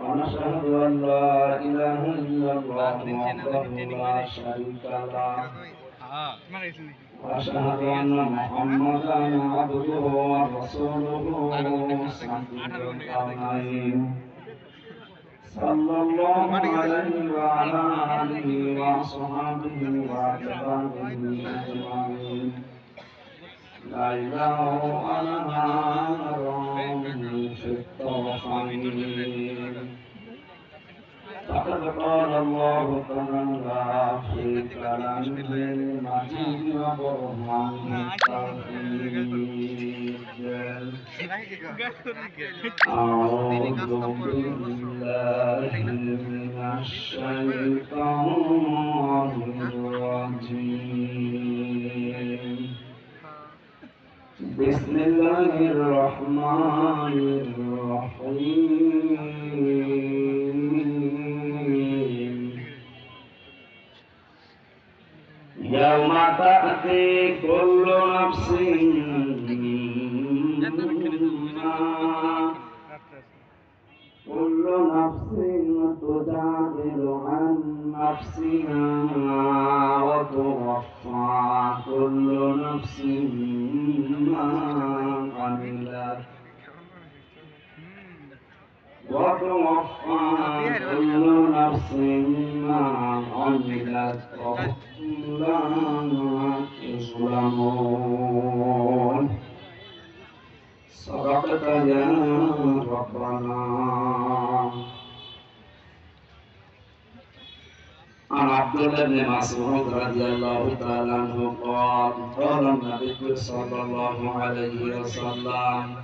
ونشهد أن لا إله إلا الله وحده لا شريك له وأشهد أن محمدا عبده ورسوله صديق العليم صلى الله عليه وعلى آله وصحبه وأتباعه أجمعين لا إله إلا أنت في الطرفين فقد قال الله تعالى في كلامه المجيد وبرهانه التوحيد أعوذ بالله من الشيطان الرجيم بسم الله الرحمن الرحيم. يوم تأتي كل وتوفى كل نفس ما عملت وتوفى كل نفس ما عملت وهم لا يظلمون صدقت يا ربنا عن عبد الله بن مسعود رضي الله تعالى عنه قال قال النبي صلى الله عليه وسلم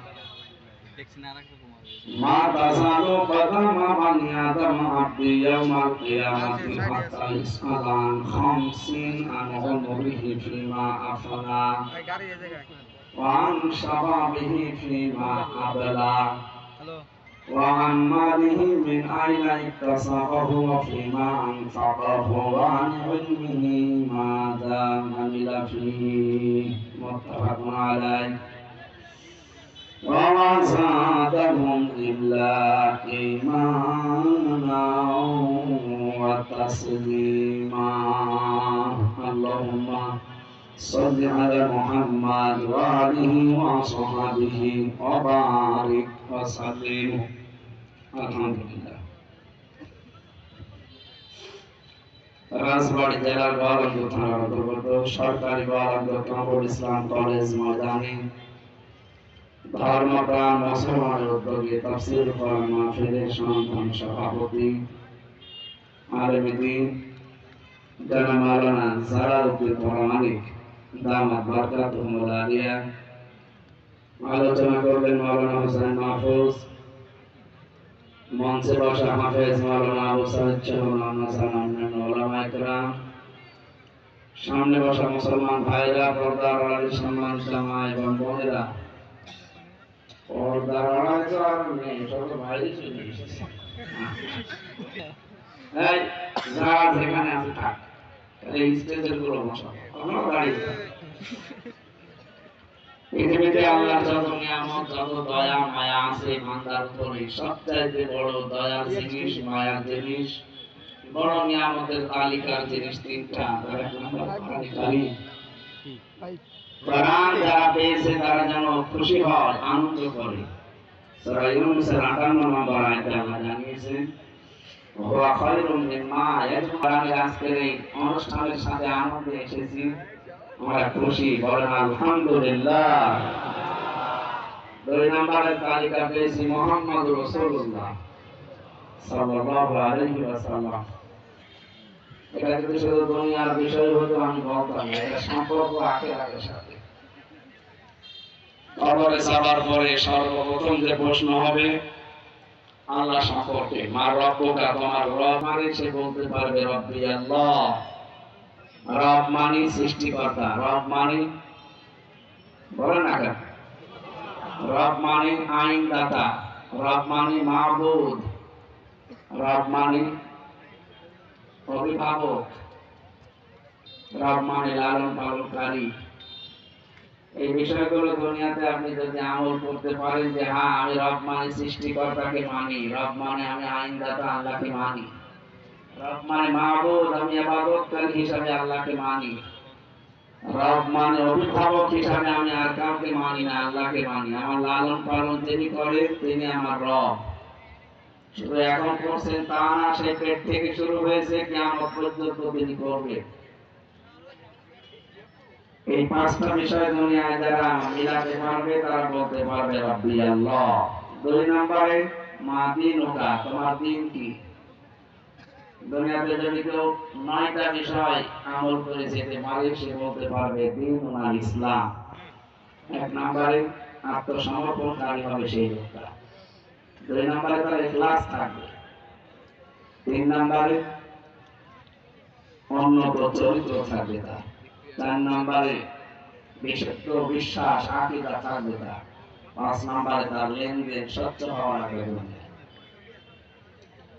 ما تزال قدم بني آدم عبد يوم القيامة حتى يسأل عن خمس عن عمره فيما أفنى وعن شبابه فيما أبلى وعن ماله من أين اكتسبه وفيما أنفقه وعن علمه ماذا عمل فيه متفق عليه. وما زادهم إلا إيمانا وتسليما. اللهم صل على محمد وآله وصحبه وبارك وسلم. রাজবাড়ি জেলার থানার অন্তর্গত সরকারি ইসলাম কলেজ ময়দানে ধর্মপ্রাণ মুসলমানের উদ্যোগে সভাপতি জারাউদ্দিন দামাত আলিয়া। আলোচনা করবেন মাওলানা হোসেন মাহফুজ। মঞ্চে বসা হাফেজ মাওলানা আবু চৌহান হাসান অন্যান্য ওলামা ইকরাম সামনে বসা মুসলমান ভাইরা, পর্দার আলী সম্মানিত মা এবং বোনেরা। পর্দার আড়াই তো সব বাইরে চলে এসেছে। যারা যেখানে আছে থাক। স্টেজেরগুলো বসা আমরা দাঁড়িয়ে। পৃথিবীতে আল্লাহর যত নিয়ামত যত দয়া মায়া আছে বান্দার উপরে সবচাইতে বড় দয়ার জিনিস মায়ার জিনিস বড় নিয়ামতের তালিকার জিনিস তিনটা প্রাণ যারা পেয়েছে তারা যেন খুশি হয় আনন্দ করে সূরা ইউনূসের 58 নম্বর আয়াতে আল্লাহ জানিয়েছেন ওয়া খায়রুম মিম্মা ইয়াজমাউন আজকের এই অনুষ্ঠানের সাথে আনন্দে এসেছি আমরা খুশি, বলেন আলহামদুলিল্লাহ। দুই নম্বরের তালিকা পেয়েছি মোহাম্মদ রসুল্লাহ এটা যদি শুধু দুনিয়ার বিষয় হতো, আমি বলতাম এটা সম্পর্ক সাথে। কবরে পরে সর্বপ্রথম যে প্রশ্ন হবে, আল্লাহ সম্পর্কে মা রব্বকা তোমার রব মানে সে বলতে পারবে রব্বি আল্লাহ। রব মানে সৃষ্টিকর্তা রব মানে বলে না কেন? রব মানে আইনদাতা রব মানে মাহবুদ রব মানে অভিভাবক রব মানে লালন পালনকারী। এই বিষয়গুলো দুনিয়াতে আপনি যদি আমল করতে পারেন যে হ্যাঁ আমি রব মানে সৃষ্টিকর্তাকে মানি রব মানে আমি আইনদাতা, আল্লাহকে মানি। মানে মাহবুদ আমি আবাদতকারী হিসাবে আল্লাহকে মানি। রব মানে অভিভাবক হিসাবে আমি আর কাউকে মানি না, আল্লাহকে মানি। আমার লালন পালন যিনি করেন তিনি আমার রব। শুধু এখন করছেন তা না সেই পেট থেকে শুরু হয়েছে কি আমার পর্যন্ত তিনি করবেন এই পাঁচটা বিষয় দুনিয়ায় যারা মিলাতে পারবে, তারা বলতে পারবে, রব্বি আল্লাহ। দুই নম্বরে, মা দিন ওকা তোমার দিন কি? দুনিয়াতে যদি কেউ নয়টা বিষয় আমল করে যেতে পারে, সে বলতে পারবে দিন ইসলাম। এক নম্বরে আত্মসমর্পণকারী হবে সেই লোকটা। দুই নম্বরে তার ক্লাস থাকবে। তিন নম্বরে উন্নত চরিত্র থাকবে তার। চার নম্বরে বিশ্বাস, আকিদা থাকবে তার। পাঁচ নম্বরে তার লেনদেন স্বচ্ছ হওয়া লাগবে।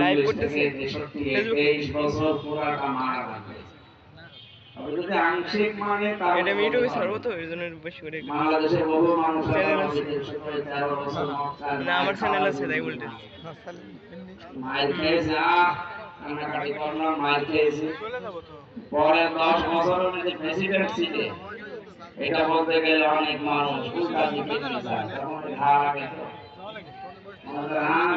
লাইভ 40 করতেছি। থেকে 63 23 বছর পুরাটা মারা লাগবে যদি আংশিক মানে এটা ইউটিউবে বলতে ছাড়বো পারব। তো এর জন্য বেশি করে বাংলাদেশের বহু মানুষ চ্যানেল আছে, আছে। বিদেশে করে 13 বছর মক্কায় না আমার চ্যানেল আছে তাই বলতে না। মায়ের খেয়েছে কান্নাকাটি করলাম মায়ের খেয়েছে। পরে দশ বছরের মধ্যে প্রেসিডেন্ট ছিটে এটা বলতে গেলে অনেক মানুষ উল্টা দিকে যায়। তখন ঘা লাগে আমাদের হ্যাঁ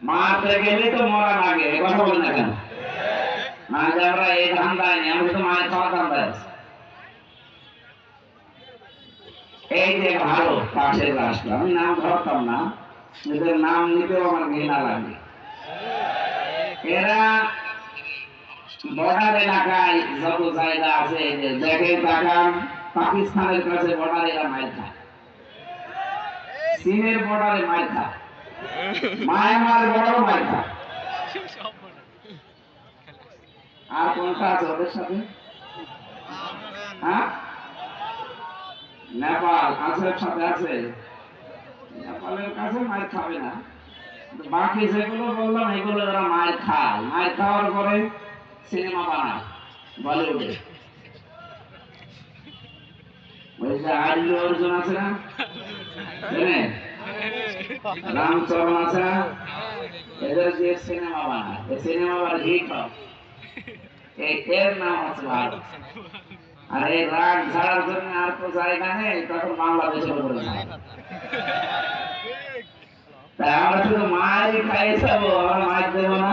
মারতে গেলে তো মরা লাগে কথা বলেন না কেন? আজ আমরা এই ধান্দায় নেই আমি তো মায়ের খাওয়া ধান্দায় আছি। এই যে ভারত পাশের রাষ্ট্র আমি নাম ধরতাম না এদের নাম নিতেও আমার ঘৃণা লাগে। এরা বর্ডার এলাকায় যত জায়গা আছে এই যে দেখে তাকান, পাকিস্তানের কাছে বর্ডার এরা মাইর খায়। চীনের বর্ডারে মাইর খায়। মায়ানমার বড় মাইর খায়। আর কোনটা আছে ওদের সাথে? হ্যাঁ? নেপাল কাছের সাথে আছে। নেপালের কাছে মায়ের খাবে না। বাকি যেগুলো বললাম, এগুলো ওরা মায়ের খায়। মায়ের খাওয়ার পরে সিনেমা বানায় বলিউডে ওই যে আল্লু অর্জুন আছে না চেনেন? রামচরণ আছে না এদের দিয়ে সিনেমা বানায় এই সিনেমা আবার হিট হয় এই এর নাম হচ্ছে ভারত আর এই রাগ ঝাড়ার জন্য আর তো জায়গা নেই তখন বাংলাদেশের উপরে যায় তাই আমরা শুধু মায়েরই খাই যাব আমরা মায়ের দেবো না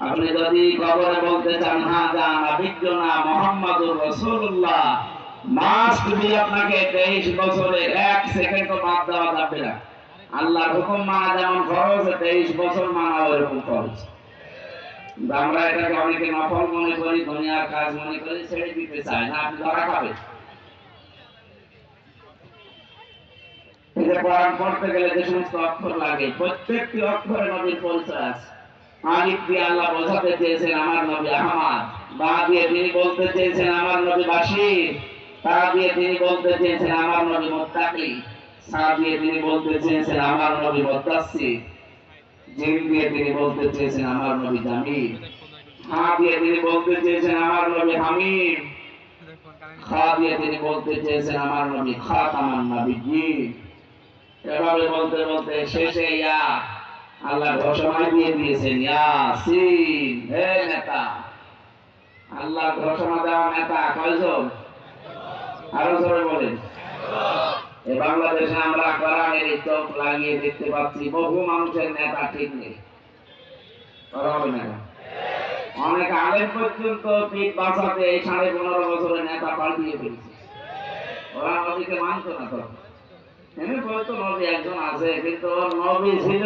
আপনি যদি কবরে বলতে চান হ্যাঁ যান অভিজ্ঞ না, মোহাম্মদুর রসুল্লাহ মাস্ট বি আপনাকে তেইশ বছরের এক সেকেন্ড বাদ দেওয়া যাবে না। আল্লাহর হুকুম মানা যেমন খরচ তেইশ বছর মানা ওইরকম খরচ আমরা এটাকে অনেকে নফল মনে করি, দুনিয়ার কাজ মনে করি, ছেড়ে দিতে চাই না, আপনি ধরা কোরআন পড়তে গেলে যে সমস্ত অক্ষর লাগে, প্রত্যেকটি অক্ষরে নবীর পরিচয় আছে। আলিফ দিয়ে আল্লাহ বোঝাতে চেয়েছেন আমার নবী বা দিয়ে তিনি বলতে চেয়েছেন আমার নবী বাসির তা দিয়ে তিনি বলতে চেয়েছেন আমার নবী মোত্তাকি। তিনি বলতে চেয়েছেন আমার নবী বলতে চেয়েছেন আমার নবী জামিল। হা দিয়ে তিনি বলতে চেয়েছেন আমার নবী হামিদ খা আমার নবী এভাবে বলতে বলতে শেষে ইয়া আল্লাহ ঘোষণা দিয়ে দিয়েছেন, ইয়াসিন, হে নেতা। আল্লাহ ঘোষণা দেওয়া নেতা কয়জন? আরও জোরে বলেন। এই বাংলাদেশে আমরা কোরআনের চোখ লাগিয়ে দেখতে পাচ্ছি, বহু মানুষের নেতা ঠিক নেই। হবে না অনেক আলেম পর্যন্ত পিঠ বাঁচাতে এই সাড়ে পনেরো বছরের নেতা পাল্টিয়ে ফেলছে। ওরা নদীকে মানত না তো। এমনি বলতো নদী একজন আছে, কিন্তু নবী ছিল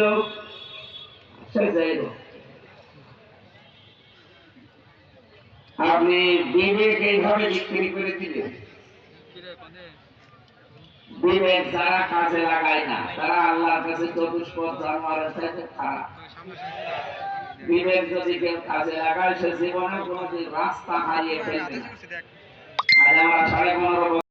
আপনি বিবেক এইভাবে বিক্রি করে দিলেন। বিবেক যারা কাজে লাগায় না, তারা আল্লাহর কাছে চতুষ্পদ জানোয়ারের সাথে খারাপ। বিবেক যদি কেউ কাজে লাগায়, সে জীবনে কোনোদিন রাস্তা হারিয়ে ফেলবে না। আমরা সাড়ে পনেরো